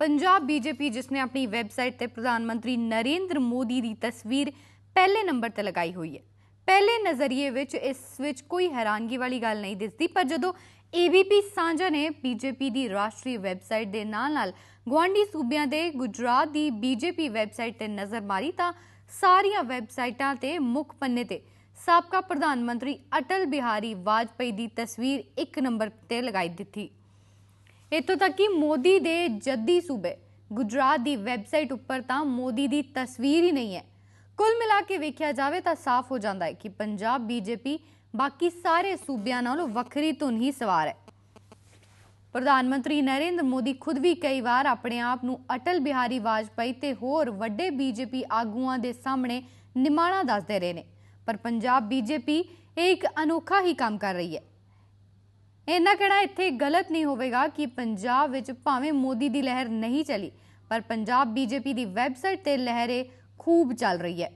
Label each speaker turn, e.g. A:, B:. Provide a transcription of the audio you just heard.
A: Punjab BJP, ਜਿਸ ਨੇ ਆਪਣੀ ਵੈਬਸਾਈਟ ਤੇ ਪ੍ਰਧਾਨ ਮੰਤਰੀ ਨਰਿੰਦਰ ਮੋਦੀ ਦੀ ਤਸਵੀਰ ਪਹਿਲੇ ਨੰਬਰ ਤੇ ਲਗਾਈ ਹੋਈ ਹੈ। ਪਹਿਲੇ ਨਜ਼ਰੀਏ ਵਿੱਚ ਇਸ ਵਿੱਚ ਕੋਈ ਹੈਰਾਨਗੀ ਵਾਲੀ ਗੱਲ ਨਹੀਂ ਦਿਸਦੀ, ਪਰ ਜਦੋਂ ਏਬੀਪੀ ਸਾਂਝਾ ਨੇ ਬੀਜੇਪੀ ਦੀ ਰਾਸ਼ਟਰੀ ਵੈਬਸਾਈਟ ਦੇ ਨਾਲ-ਨਾਲ ਗੁਆਂਢੀ ਸੂਬਿਆਂ ਦੇ ਗੁਜਰਾਤ ਦੀ ਬੀਜੇਪੀ ਵੈਬਸਾਈਟ ਤੇ ਨਜ਼ਰ ਮਾਰੀ, ਤਾਂ ਸਾਰੀਆਂ ਵੈਬਸਾਈਟਾਂ ਤੇ ਮੁੱਖ ਪੰਨੇ ਤੇ ਸਾਬਕਾ ਪ੍ਰਧਾਨ ਮੰਤਰੀ ਅਟਲ ਬਿਹਾਰੀ ਵਾਜਪੇਈ ਦੀ ਤਸਵੀਰ ਇੱਕ ਨੰਬਰ ਤੇ ਲਗਾਈ ਦਿੱਤੀ। ਇੱਥੋਂ ਤੱਕ ਕਿ ਮੋਦੀ ਦੇ ਜੱਦੀ ਸੂਬੇ ਗੁਜਰਾਤ ਦੀ ਵੈਬਸਾਈਟ ਉੱਪਰ ਤਾਂ ਮੋਦੀ ਦੀ ਤਸਵੀਰ ਹੀ ਨਹੀਂ ਹੈ। ਕੁੱਲ ਮਿਲਾ ਕੇ ਵੇਖਿਆ ਜਾਵੇ ਤਾਂ ਸਾਫ਼ ਹੋ ਜਾਂਦਾ ਹੈ ਕਿ ਪੰਜਾਬ, ਬੀਜੇਪੀ ਬਾਕੀ ਸਾਰੇ ਸੂਬਿਆਂ ਨਾਲੋਂ ਵੱਖਰੀ ਧੁਨ ਹੀ ਸਵਾਰ ਹੈ। ਪ੍ਰਧਾਨ ਮੰਤਰੀ ਨਰਿੰਦਰ ਮੋਦੀ ਖੁਦ ਵੀ ਕਈ ਵਾਰ ਆਪਣੇ ਆਪ ਨੂੰ ਅਟਲ ਬਿਹਾਰੀ ਵਾਜਪਾਈ ਤੇ ਹੋਰ ਵੱਡੇ ਬੀਜੇਪੀ ਆਗੂਆਂ ਦੇ ਸਾਹਮਣੇ ਨਿਮਾਣਾ ਦੱਸਦੇ ਰਹੇ ਨੇ। ਪਰ ਪੰਜਾਬ, ਬੀਜੇਪੀ ਇਹ ਇੱਕ ਅਨੋਖਾ ਹੀ ਕੰਮ ਕਰ ਰਹੀ ਹੈ। ਇੰਨਾ ਕਹਿਣਾ ਇੱਥੇ ਗਲਤ ਨਹੀਂ ਹੋਵੇਗਾ ਕਿ ਪੰਜਾਬ ਵਿੱਚ ਭਾਵੇਂ ਮੋਦੀ ਦੀ ਲਹਿਰ ਨਹੀਂ ਚਲੀ, ਪਰ ਪੰਜਾਬ ਬੀਜੇਪੀ ਦੀ ਵੈਬਸਾਈਟ ਤੇ ਲਹਿਰੇ ਖੂਬ ਚੱਲ ਰਹੀ ਹੈ।